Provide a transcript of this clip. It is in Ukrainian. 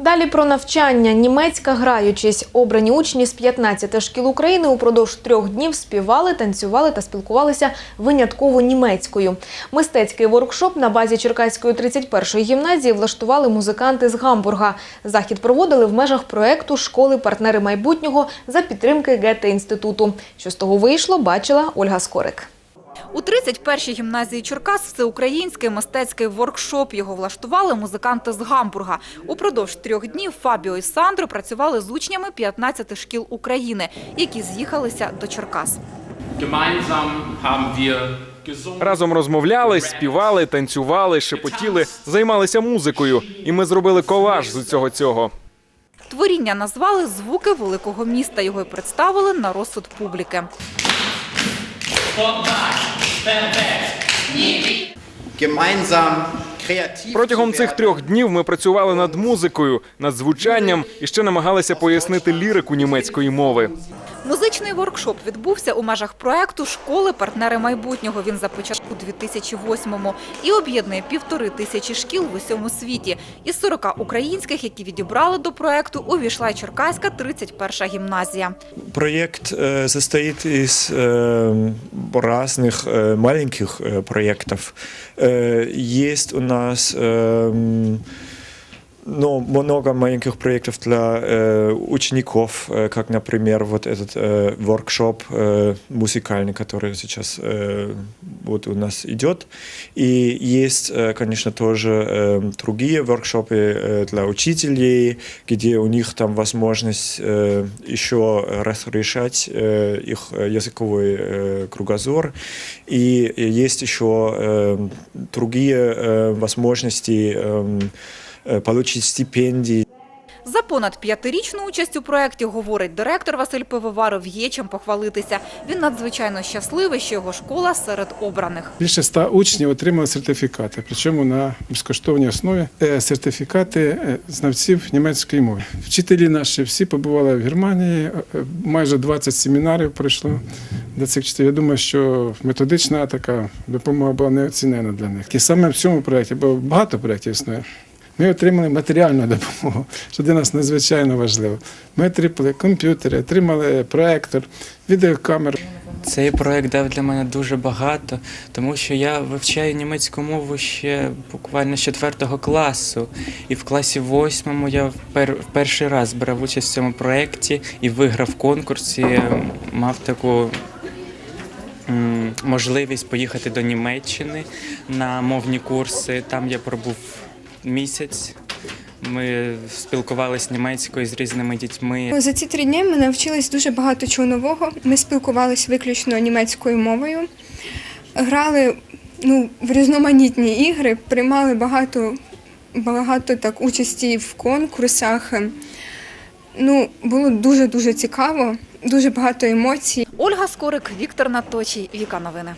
Далі про навчання. Німецька граючись. Обрані учні з 15 шкіл України упродовж трьох днів співали, танцювали та спілкувалися винятково німецькою. Мистецький воркшоп на базі Черкаської 31-ї гімназії влаштували музиканти з Гамбурга. Захід проводили в межах проекту Школи партнери майбутнього за підтримки Гете-інституту. Що з того вийшло, бачила Ольга Скорик. У 31-й гімназії Черкас всеукраїнський мистецький воркшоп. Його влаштували музиканти з Гамбурга. Упродовж трьох днів Фабіо і Сандро працювали з учнями 15 шкіл України, які з'їхалися до Черкас. Разом розмовляли, співали, танцювали, шепотіли, займалися музикою. І ми зробили колаж з усього цього. Творіння назвали «Звуки великого міста». Його й представили на розсуд публіки. kreativ Протягом цих трьох днів ми працювали над музикою, над звучанням і ще намагалися пояснити лірику німецької мови. Музичний воркшоп відбувся у межах проекту «Школи партнери майбутнього». Він започаткував у 2008-му і об'єднує півтори тисячі шкіл в усьому світі. Із 40 українських, які відібрали до проекту, увійшла й Черкаська 31-ша гімназія. Проект э, состоит из э, разных э, маленьких э, проектов. Э, Есть у нас эм, ну, много маленьких проектов для э, учеников, э, как, например, вот этот э, воркшоп э, музыкальный, который сейчас э, вот у нас идет. И есть, э, конечно, тоже э, другие воркшопы э, для учителей, где у них там возможность э, еще разрешать э, их э, языковой э, кругозор. И есть еще э, другие э, возможности э, э, получить стипендии. За понад п'ятирічну участь у проєкті, говорить директор Василь Пивоваров, є чим похвалитися. Він надзвичайно щасливий, що його школа серед обраних. Більше ста учнів отримали сертифікати, причому на безкоштовній основі Е, сертифікати е, знавців німецької мови. Вчителі наші всі побували в Германії, е, е, майже 20 семінарів пройшло до цих вчителів. Я думаю, що методична така допомога була неоцінена для них. І саме в цьому проєкті, бо багато проєктів існує. Ми отримали матеріальну допомогу, що для нас надзвичайно важливо. Ми отримали комп'ютери, отримали проектор, відеокамеру. Цей проект дав для мене дуже багато, тому що я вивчаю німецьку мову ще буквально з четвертого класу. І в класі восьмому я в перший раз брав участь в цьому проєкті і виграв конкурс. І ем, мав таку можливість поїхати до Німеччини на мовні курси. Там я пробув місяць. Ми спілкувалися німецькою з різними дітьми. За ці три дні ми навчились дуже багато чого нового. Ми спілкувалися виключно німецькою мовою, грали ну, в різноманітні ігри, приймали багато, багато так, участі в конкурсах. Ну, було дуже-дуже цікаво, дуже багато емоцій. Ольга Скорик, Віктор Наточій, Віка Новини.